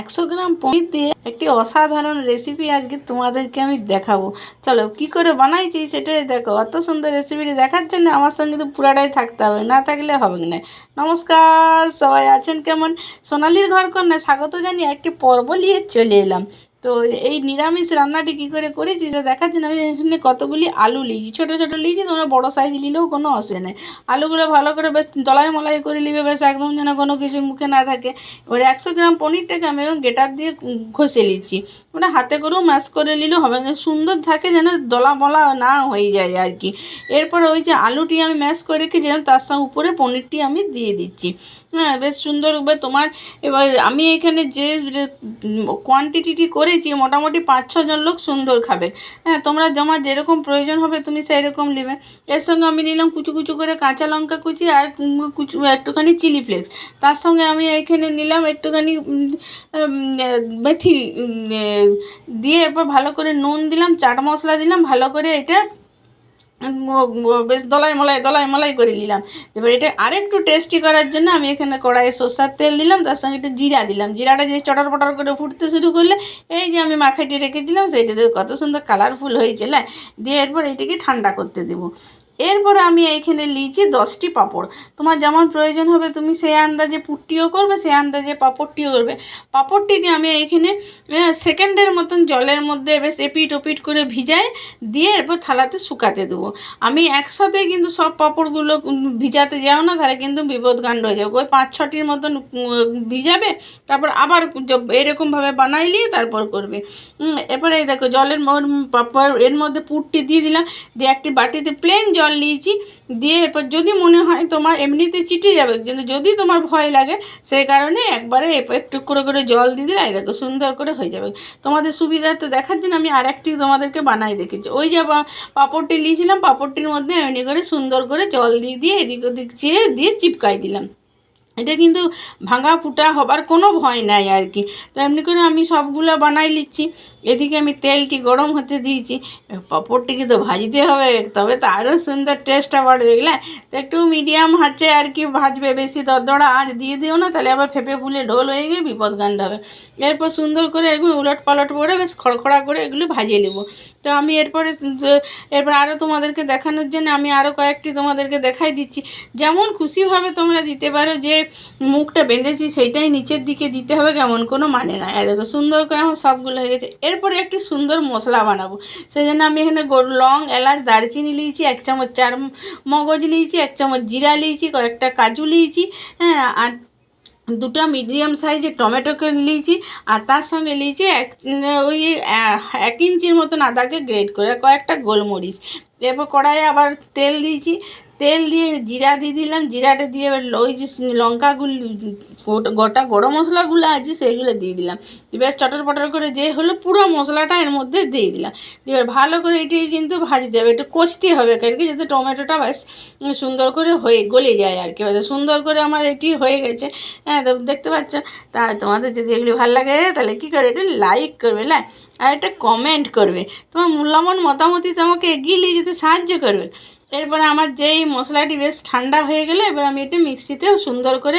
একশো গ্রাম পনির দিয়ে একটি অসাধারণ রেসিপি আজকে তোমাদেরকে আমি দেখাবো। চলো, কি করে বানাইছি সেটাই দেখো। অত সুন্দর রেসিপিটি দেখার জন্য আমার সঙ্গে তো পুরাটাই থাকতে হবে, না থাকলে হবে না। নমস্কার, সবাই আছেন কেমন? সোনালির ঘর কন্যা স্বাগত জানিয়ে একটি পর্ব নিয়ে চলে এলাম। তো এই নিরামিষ রান্নাটি কী করে করেছি? সেটা দেখার জন্য আমি এখানে কতগুলি আলু লিয়েছি ছোটো ছোটো লিয়েছি তোমরা বড়ো সাইজ নিলেও কোনো অসুবিধা নেই। আলুগুলো ভালো করে বেশ দলাই মলাই করে নিবে, বেশ একদম যেন কোনো কিছু মুখে না থাকে। এবার একশো গ্রাম পনিরটাকে আমি গেটার দিয়ে ঘষে নিচ্ছি। ওটা হাতে করেও ম্যাশ করে নিলেও হবে সুন্দর থাকে যেন দলা মলা না হয়ে যায় আর কি। এরপর ওই যে আলুটি আমি ম্যাশ করে রেখেছিলাম তার সঙ্গে উপরে পনিরটি আমি দিয়ে দিচ্ছি। হ্যাঁ বেশ সুন্দর তোমার। এবার আমি এখানে যে কোয়ান্টিটিটি করেছি মোটামুটি পাঁচ ছজন লোক সুন্দর খাবে। হ্যাঁ তোমরা জমা যেরকম প্রয়োজন হবে তুমি সেই রকম নেবে। এর সঙ্গে আমি নিলাম কুচু কুচু করে কাঁচা লঙ্কা কুচি আর কুচু, একটুখানি চিলি ফ্লেক্স। তার সঙ্গে আমি এখানে নিলাম একটুখানি মেথি দিয়ে এরপর ভালো করে নুন দিলাম, চাট মশলা দিলাম, ভালো করে এটা বেশ দলাই মলাই দলাই মলাই করে নিলাম। এবার এটা আরেকটু টেস্টি করার জন্য আমি এখানে কড়াইয়ে সর্ষার তেল দিলাম, তার সঙ্গে একটু জিরা দিলাম। জিরাটা যে চটার পটার করে ফুটতে শুরু করলে, এই যে আমি মাখাইটি রেখেছিলাম সেইটা কত সুন্দর কালারফুল হয়েছিল দিয়ে এরপর এটাকে ঠান্ডা করতে দেবো। এরপরে আমি এইখানে লিচি দশটি পাঁপড়। তোমার যেমন প্রয়োজন হবে তুমি সেই আন্দাজে পুটটিও করবে, সেই আন্দাজে পাঁপড়টিও করবে। পাঁপড়টিকে আমি এইখানে সেকেন্ডের মতন জলের মধ্যে বেশ এপিট ওপিট করে ভিজাই, দিয়ে এরপর থালাতে শুকাতে দেবো। আমি একসাথে কিন্তু সব পাঁপড়গুলো ভিজাতে যাও না, তাহলে কিন্তু বিপদকাণ্ড হয়ে যাবে। ওই পাঁচ ছটির মতন ভিজাবে, তারপর আবার এরকমভাবে বানাইলে তারপর করবে। এরপরে দেখো, জলের পাপড়, এর মধ্যে পুটটি দিয়ে দিলাম, দিয়ে একটি বাটিতে প্লেন জল জল নিয়েছি, দিয়ে এরপর যদি মনে হয় তোমার এমনিতে চিটে যাবে, কিন্তু যদি তোমার ভয় লাগে সেই কারণে একবারে একটু করে করে জল দিয়ে দিলে দেখো সুন্দর করে হয়ে যাবে। তোমাদের সুবিধার্থে দেখার জন্য আমি আর একটি তোমাদেরকে বানাই দেখেছি। ওই যে পাঁপড়টি নিয়েছিলাম, পাঁপড়টির মধ্যে এমনি করে সুন্দর করে জল দিয়ে দিয়ে এদিক ওদিক চেয়ে দিয়ে চিপকাই দিলাম। এটা কিন্তু ভাঙা ফুটা হবার কোনো ভয় নাই আর কি। তো এমনি করে আমি সবগুলো বানাই নিচ্ছি। এদিকে আমি তেলটি গরম হতে দিয়েছি। পাঁপড়টিকে তো ভাজতে হবে, তবে তো আরও সুন্দর টেস্টটা বাড়বে বুঝলে? তো একটু মিডিয়াম হাঁচে আর কি ভাজবে, বেশি দরদড়া আঁচ দিয়ে দিও না, তাহলে আবার ফেপে ফুলে ঢোল হয়ে গিয়ে বিপদগান্ড হবে। এরপর সুন্দর করে এগুলো উলট পালট করে বেশ খড়খড়া করে এগুলো ভাজিয়ে নেব। তো আমি এরপরে, এরপর আরও তোমাদেরকে দেখানোর জন্য আমি আরও কয়েকটি তোমাদেরকে দেখাই দিচ্ছি। যেমন খুশিভাবে তোমরা দিতে পারো যে মুখটা বেঁধেছি সেইটাই নিচের দিকে দিতে হবে, কেমন কোনো মানে না দেখো, সুন্দর করে আমার সবগুলো হয়ে গেছে। এরপরে একটি সুন্দর মশলা বানাবো। সেই জন্য আমি এখানে লং, এলাচ, দারচিনি নিয়েছি, এক চামচ চার মগজ নিয়েছি, এক চামচ জিরা নিয়েছি, কয়েকটা কাজু নিয়েছি হ্যাঁ আর দুটো মিডিয়াম সাইজের টমেটোকে নিয়েছি, আর তার সঙ্গে নিয়েছি এক ওই এক ইঞ্চির মতন আদাকে গ্রেড করে, কয়েকটা গোলমরিচ। এরপর কড়াইয়ে আবার তেল দিয়েছি। তেল দিয়ে জিরা দিয়ে দিলাম, জিরাটা দিয়ে এবার ওই যে লঙ্কাগুলি, গোটা গরম মশলাগুলো আছে সেগুলো দিয়ে দিলাম। বেশ চটর পটর করে যে হলো পুরো মশলাটা এর মধ্যে দিয়ে দিলাম। এবার ভালো করে এটি কিন্তু ভাজতে হবে, একটু কষতে হবে আর কি যাতে টমেটোটা বেশ সুন্দর করে হয়ে গলে যায় আর কি। সুন্দর করে আমার এটি হয়ে গেছে। হ্যাঁ দেখতে পাচ্ছ? তা তোমাদের যদি এগুলি ভালো লাগে, তাহলে কী করে এটা লাইক করবে, না? আর একটা কমেন্ট করবে। তোমার মূল্যবান মতামতি তোমাকে এগিয়ে নিয়ে যেতে সাহায্য করবে। এরপরে আমার যেই মশলাটি বেশ ঠান্ডা হয়ে গেলে, এবার আমি একটু মিক্সিতে সুন্দর করে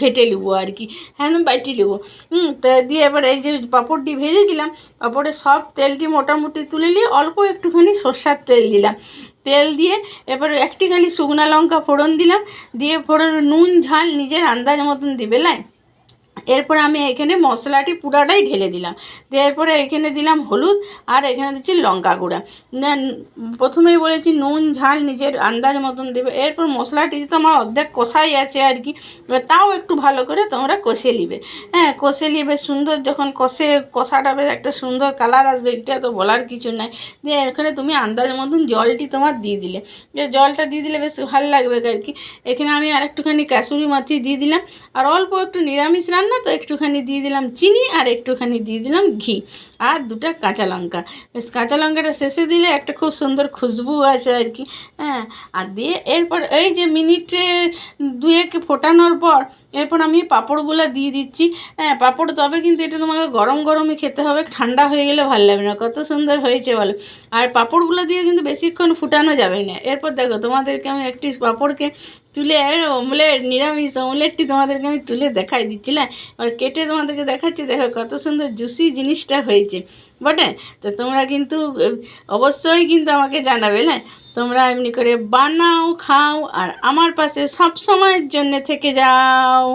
ঘেটে নেব আর কি। হ্যাঁ বাইটি নেব। হুম, তা দিয়ে এবার এই যে পাঁপড়টি ভেজেছিলাম, পাঁপড়ে সব তেলটি মোটামুটি তুলে নিয়ে অল্প একটুখানি সর্ষার তেল দিলাম। তেল দিয়ে এবার একটি খালি শুকনো লঙ্কা ফোড়ন দিলাম, দিয়ে ফোড়ন নুন, ঝাল নিজের আন্দাজ মতন দিবে, লাই? এরপরে আমি এখানে মশলাটি পুরাটাই ঢেলে দিলাম। দেওয়ার পরে এখানে দিলাম হলুদ আর এখানে দিচ্ছি লঙ্কা গুঁড়া। প্রথমেই বলেছি নুন, ঝাল নিজের আন্দাজ মতন দেবে। এরপর মশলাটি তো আমার অর্ধেক কষাই আছে আর কি তাও একটু ভালো করে তোমরা কষে নিবে। হ্যাঁ কষে নিয়ে বেশ সুন্দর যখন কষে, কষাটা বেশ একটা সুন্দর কালার আসবে, এটা তো বলার কিছু নাই। দিয়ে এখানে তুমি আন্দাজ মতন জলটি তোমার দিয়ে দিলে। জলটা দিয়ে দিলে বেশ ভালো লাগবে আর কি। এখানে আমি আর একটুখানি কাসুরি মাছি দিয়ে দিলাম। আর অল্প একটু নিরামিষ রান্না তো একটুখানি দিয়ে দিলাম চিনি আর একটুখানি দিয়ে দিলাম ঘি আর দুটা কাঁচা লঙ্কা। বেশ, কাঁচা লঙ্কাটা শেষে দিলে একটা খুব সুন্দর খুশবু আছে আর কি হ্যাঁ। আর দিয়ে এরপর এই যে মিনিটে দুয়েক ফোটানোর পর এরপর আমি পাঁপড়গুলো দিয়ে দিচ্ছি হ্যাঁ। পাঁপড় তবে কিন্তু এটা তোমাকে গরম গরমই খেতে হবে, ঠান্ডা হয়ে গেলে ভালো লাগবে না, কত সুন্দর হয়েছে বলো। আর পাঁপড়গুলো দিয়ে কিন্তু বেশিক্ষণ ফুটানো যাবে না। এরপর দেখো তোমাদেরকে আমি একটি পাঁপড়কে তুলে অমলেট, নিরামিষ, অমলেটটি তোমাদেরকে আমি তুলে দেখাই দিচ্ছিলাম এবার কেটে তোমাদেরকে দেখাচ্ছি, দেখো কত সুন্দর জুসি জিনিসটা হয়েছে। বটে? তো তোমরা কিন্তু অবশ্যই কিন্তু আমাকে জানাবে, না? তোমরা এমনি করে বানাও, খাও, আর আমার পাশে সব সময়ের জন্য থেকে যাও।